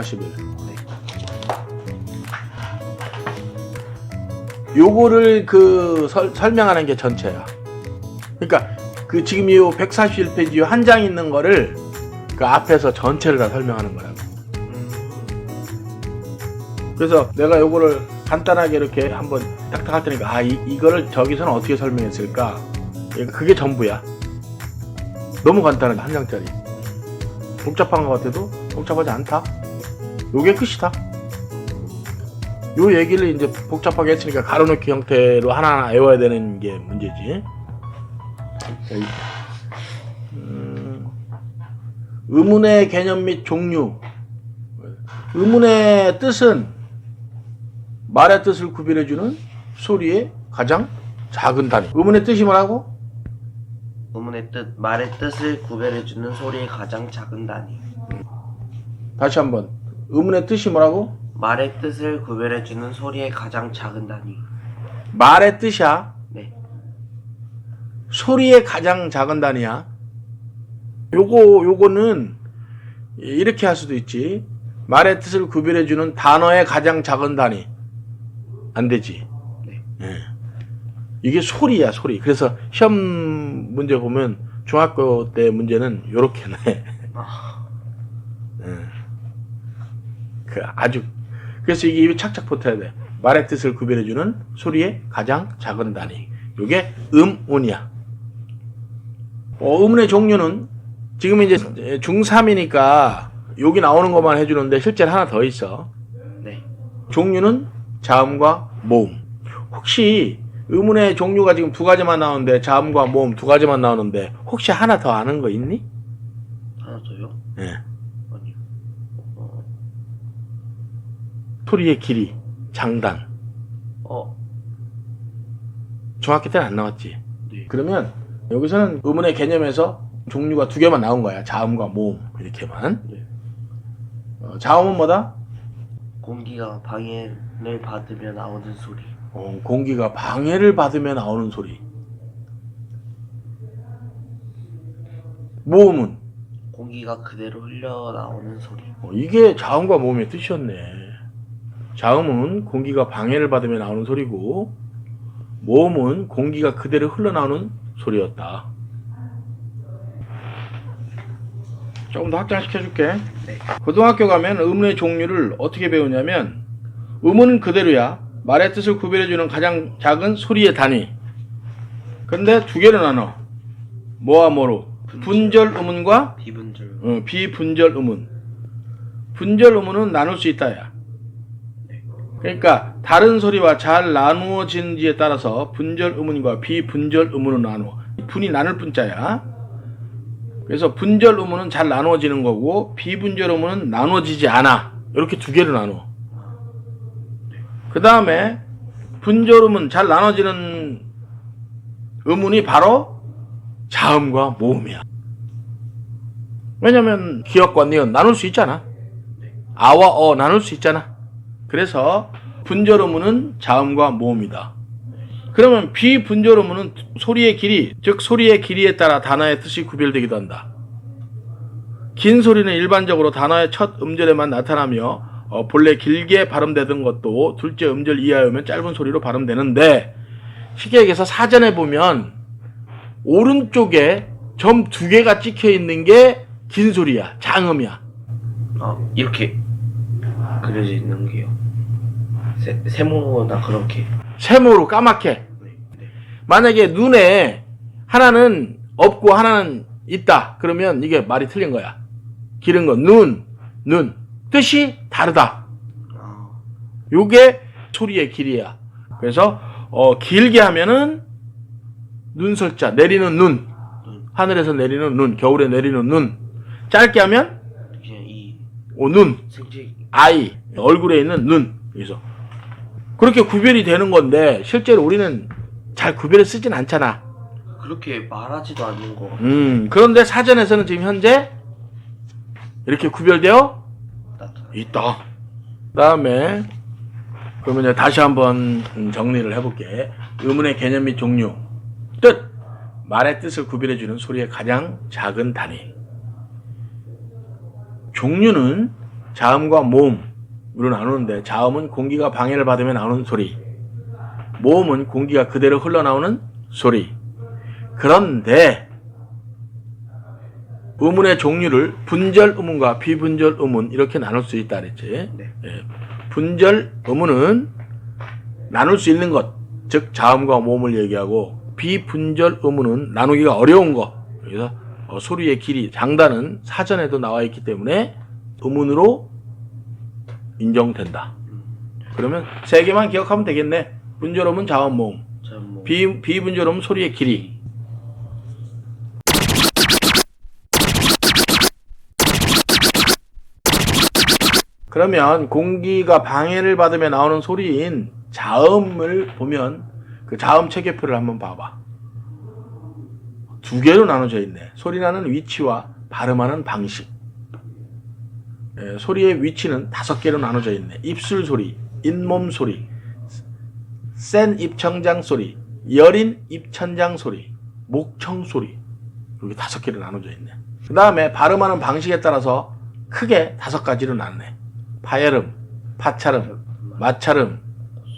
140일. 요거를 그 설, 설명하는 게 전체야. 그러니까 그 지금 이 141페이지 한 장 있는 거를 그 앞에서 전체를 다 설명하는 거라고. 그래서 내가 요거를 간단하게 이렇게 한번 딱딱 할 테니까 아 이, 이거를 저기서는 어떻게 설명했을까? 그게 전부야. 너무 간단한 한 장짜리. 복잡한 것 같아도 복잡하지 않다. 요게 끝이다. 요 얘기를 이제 복잡하게 했으니까 가로놓기 형태로 하나하나 외워야 되는 게 문제지. 음, 의문의 개념 및 종류. 의문의 뜻은 말의 뜻을 구별해주는 소리의 가장 작은 단위. 의문의 뜻이 뭐라고? 의문의 뜻, 말의 뜻을 구별해주는 소리의 가장 작은 단위. 다시 한번. 의문의 뜻이 뭐라고? 말의 뜻을 구별해주는 소리의 가장 작은 단위. 말의 뜻이야. 네. 소리의 가장 작은 단위야. 요거 요거는 이렇게 할 수도 있지. 말의 뜻을 구별해주는 단어의 가장 작은 단위. 안 되지. 네. 예. 이게 소리야 소리. 그래서 시험 문제 보면 중학교 때 문제는 요렇게 내. 아, 예. 그 아주 그래서 이게 입에 착착 붙어야 돼. 말의 뜻을 구별해주는 소리의 가장 작은 단위. 요게 음운이야. 어, 음운의 종류는 지금 이제 중3이니까 여기 나오는 것만 해주는데 실제로 하나 더 있어. 네. 종류는 자음과 모음. 혹시 의문의 종류가 지금 두 가지만 나오는데 자음과 모음 두 가지만 나오는데 혹시 하나 더 아는 거 있니? 하나 더요? 예. 아니요. 어, 소리의 길이, 장단. 어, 중학교 때는 안 나왔지. 네. 그러면 여기서는 의문의 개념에서 종류가 두 개만 나온 거야. 자음과 모음 이렇게만. 네. 어, 자음은 뭐다? 공기가 방해를 받으며 나오는 소리. 어, 공기가 방해를 받으며 나오는 소리. 모음은 공기가 그대로 흘러 나오는 소리. 어, 이게 자음과 모음의 뜻이었네. 자음은 공기가 방해를 받으며 나오는 소리고, 모음은 공기가 그대로 흘러나오는 소리였다. 조금 더 확장시켜줄게. 네. 고등학교 가면 의문의 종류를 어떻게 배우냐면, 의문은 그대로야. 말의 뜻을 구별해주는 가장 작은 소리의 단위. 근데 두 개로 나눠. 뭐와 뭐로? 분절 의문과 비분절. 어, 비분절 의문. 분절 의문은 나눌 수 있다야. 그러니까 다른 소리와 잘 나누어지는지에 따라서 분절 의문과 비분절 의문으로 나누어. 분이 나눌 분자야. 그래서 분절 의문은 잘 나누어지는 거고 비분절 의문은 나누어지지 않아. 이렇게 두 개로 나누어. 그 다음에 분절 의문 잘 나눠지는 의문이 바로 자음과 모음이야. 왜냐면 기억과 니은 나눌 수 있잖아. 아와 어 나눌 수 있잖아. 그래서 분절 의문은 자음과 모음이다. 그러면 비분절 의문은 소리의 길이, 즉 소리의 길이에 따라 단어의 뜻이 구별되기도 한다. 긴 소리는 일반적으로 단어의 첫 음절에만 나타나며 어, 본래 길게 발음되던 것도 둘째 음절 이하여면 짧은 소리로 발음되는데 시계에서 사전에 보면 오른쪽에 점 두 개가 찍혀 있는 게 긴 소리야. 장음이야. 아, 이렇게 그려져 있는 게요. 세, 세모나 그렇게. 세모로 까맣게. 네. 네. 만약에 눈에 하나는 없고 하나는 있다. 그러면 이게 말이 틀린 거야. 기른 건 눈, 눈. 뜻이 다르다. 아, 요게 소리의 길이야. 그래서 어, 길게 하면은 눈설자 내리는 눈. 눈. 하늘에서 내리는 눈, 겨울에 내리는 눈. 짧게 하면 오, 눈, 생쥐. 아이, 얼굴에 있는 눈. 그래서 그렇게 구별이 되는 건데 실제로 우리는 잘 구별을 쓰진 않잖아. 그렇게 말하지도 않는 거. 음, 그런데 사전에서는 지금 현재 이렇게 구별되어 나타나. 있다. 다음에 그러면 이제 다시 한번 음, 정리를 해볼게. 의문의 개념 및 종류. 뜻. 말의 뜻을 구별해주는 소리의 가장 작은 단위. 종류는 자음과 모음으로 나누는데 자음은 공기가 방해를 받으며 나오는 소리. 모음은 공기가 그대로 흘러나오는 소리. 그런데 음운의 종류를 분절 음운과 비분절 음운 이렇게 나눌 수 있다 그랬지. 네. 예. 분절 음운은 나눌 수 있는 것, 즉 자음과 모음을 얘기하고 비분절 음운은 나누기가 어려운 것. 그래서 어, 소리의 길이, 장단은 사전에도 나와 있기 때문에 음운으로 인정된다. 그러면 세 개만 기억하면 되겠네. 분절 음운, 자음, 모음. 참 뭐. 비, 비분절 음운 소리의 길이. 그러면 공기가 방해를 받으며 나오는 소리인 자음을 보면 그 자음 체계표를 한번 봐봐. 두 개로 나눠져 있네. 소리 나는 위치와 발음하는 방식. 예, 소리의 위치는 다섯 개로 나눠져 있네. 입술 소리, 잇몸 소리, 센 입천장 소리, 여린 입천장 소리, 목청 소리. 이렇게 다섯 개로 나눠져 있네. 그 다음에 발음하는 방식에 따라서 크게 다섯 가지로 나뉘네. 파열음, 파차름,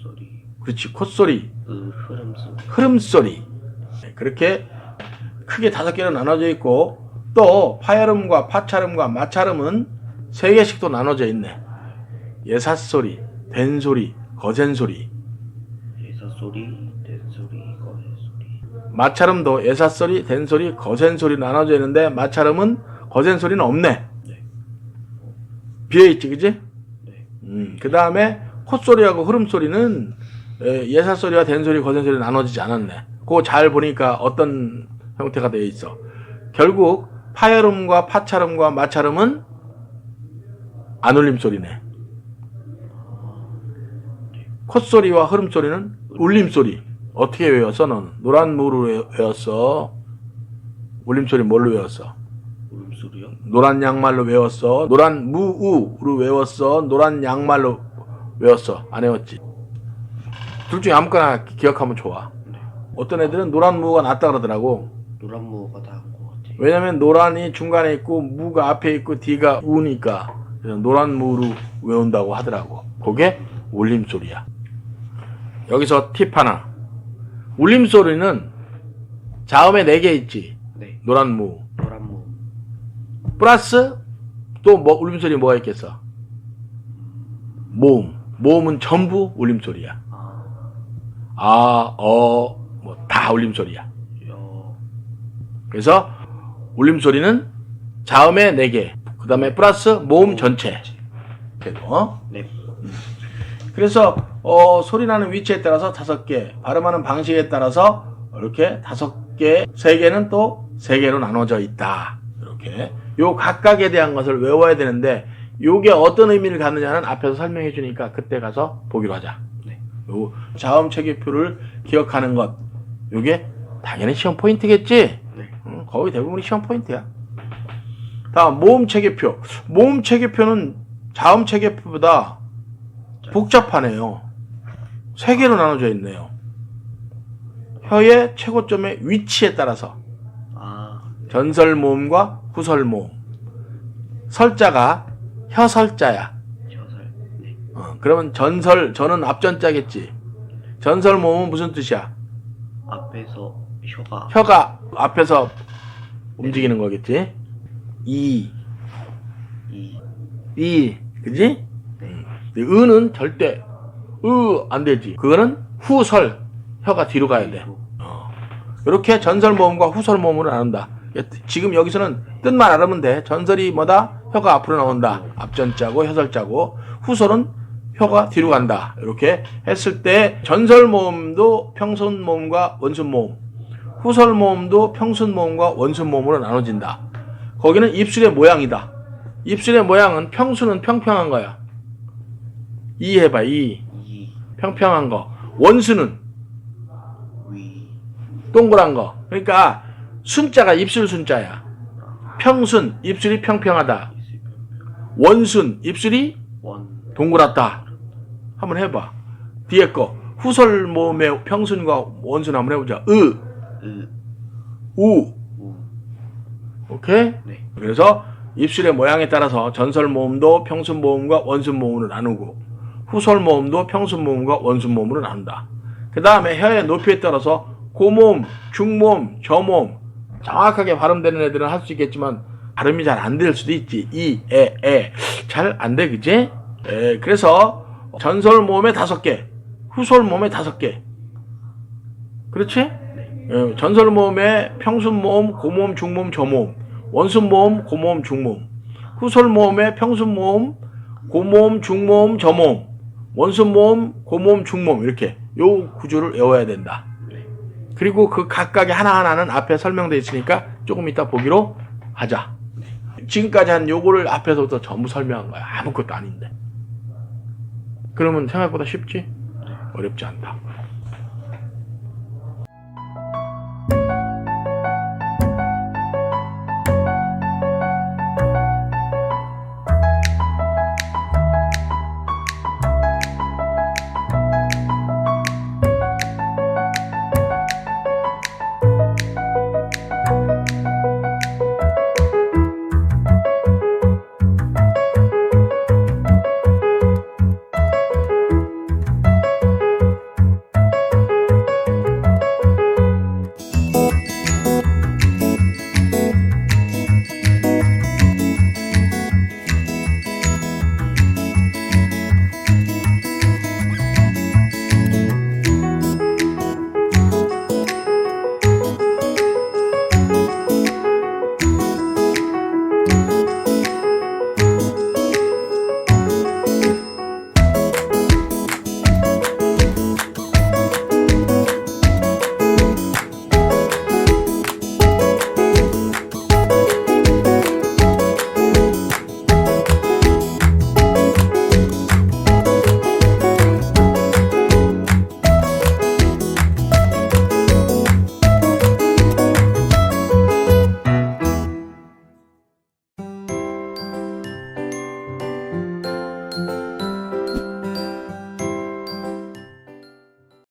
소리, 그렇지, 콧소리, 으, 흐름 소리. 흐름 소리. 네, 그렇게 크게 다섯 개로 나눠져 있고 또 파열음과 파차름과 마차름은 세 개씩 또 나눠져 있네. 예사 소리, 된 소리, 거센 소리. 예사 소리, 댄 소리, 거세 소리. 마차름도 예사 소리, 된 소리, 거센 소리 나눠져 있는데 마차름은 거센 소리는 없네. 네. 비어 있지, 그지? 네. 음, 그 다음에 콧소리하고 흐름소리는 에, 예사소리와 된소리, 거센소리 나눠지지 않았네. 그거 잘 보니까 어떤 형태가 되어 있어. 결국 파열음과 파차름과 마차름은 안 울림 소리네. 콧소리와 흐름소리는 울림 소리. 어떻게 외웠어, 너는? 노란 무로 외- 외웠어. 울림소리 뭘로 외웠어? 울음 소리요? 노란 양말로 외웠어. 노란 무우로 외웠어. 노란 양말로 외웠어. 안 외웠지? 둘 중에 아무거나 기- 기억하면 좋아. 네. 어떤 애들은 노란 무가 낫다 그러더라고. 노란 무가 나은 것 같아요. 왜냐면 노란이 중간에 있고 무가 앞에 있고 뒤가 우니까 노란 무로 외운다고 하더라고. 그게 울림 소리야. 여기서 팁 하나. 울림 소리는 자음에 네 개 있지. 네. 노란 무. 노란 무. 플러스 또 뭐 울림 소리 뭐가 있겠어? 모음. 모음은 전부 울림 소리야. 아, 아, 어, 뭐 다 울림 소리야. 여, 그래서 울림 소리는 자음의 4개. 그 다음에 플러스 모음 전체. 그래도, 어? 네. 그래서 어, 소리 나는 위치에 따라서 다섯 개, 발음하는 방식에 따라서 이렇게 다섯 개, 세 개는 또 세 개로 나눠져 있다. 이렇게 요 각각에 대한 것을 외워야 되는데 요게 어떤 의미를 갖느냐는 앞에서 설명해 주니까 그때 가서 보기로 하자. 네. 요 자음 체계표를 기억하는 것, 요게 당연히 시험 포인트겠지. 네. 응, 거의 대부분이 시험 포인트야. 다음 모음 체계표. 모음 체계표는 자음 체계표보다 복잡하네요. 세 개로 나눠져 있네요. 혀의 최고점의 위치에 따라서 아, 전설 모음과 후설 모음. 설자가 혀 설자야. 저설. 네. 어, 그러면 전설 저는 앞전자겠지. 전설 모음은 무슨 뜻이야? 앞에서 혀가 혀가 앞에서 움직이는 거겠지. 이, 이, 이, 그지? 네. 은은 절대 으 안 되지. 그거는 후설 혀가 뒤로 가야 돼. 이렇게 전설 모음과 후설 모음으로 나눈다. 지금 여기서는 뜻만 알으면 돼. 전설이 뭐다? 혀가 앞으로 나온다. 앞전자고 혀설자고 후설은 혀가 뒤로 간다. 이렇게 했을 때 전설 모음도 평순 모음과 원순 모음, 후설 모음도 평순 모음과 원순 모음으로 나눠진다. 거기는 입술의 모양이다. 입술의 모양은 평수는 평평한 거야. 이 해봐, 이. 이, 평평한 거. 원수는 위, 동그란 거. 그러니까 순자가 입술 순자야. 평순 입술이 평평하다. 원순 입술이 원, 동그랗다. 한번 해봐. 뒤에 거 후설 모음의 평순과 원순 한번 해보자. 으, 으, 우. 우. 오케이? 네. 그래서 입술의 모양에 따라서 전설 모음도 평순 모음과 원순 모음으로 나누고 후설 모음도 평순 모음과 원순 모음으로 나눈다. 그 다음에 혀의 높이에 따라서 고모음, 중모음, 저모음 정확하게 발음되는 애들은 할 수 있겠지만 발음이 잘 안 될 수도 있지. 이, 에, 에. 잘 안 돼, 그지? 에, 그래서 전설 모음에 다섯 개, 후설 모음에 다섯 개. 그렇지? 에, 전설 모음에 평순 모음, 고모음, 중모음, 저모음. 원순 모음, 고모음, 중모음. 후설 모음에 평순 모음, 고모음, 중모음, 저모음. 원순 모음, 고모음, 중모음. 이렇게 요 구조를 외워야 된다. 그리고 그 각각의 하나하나는 앞에 설명되어 있으니까 조금 이따 보기로 하자. 지금까지 한 요거를 앞에서부터 전부 설명한 거야. 아무것도 아닌데. 그러면 생각보다 쉽지? 어렵지 않다.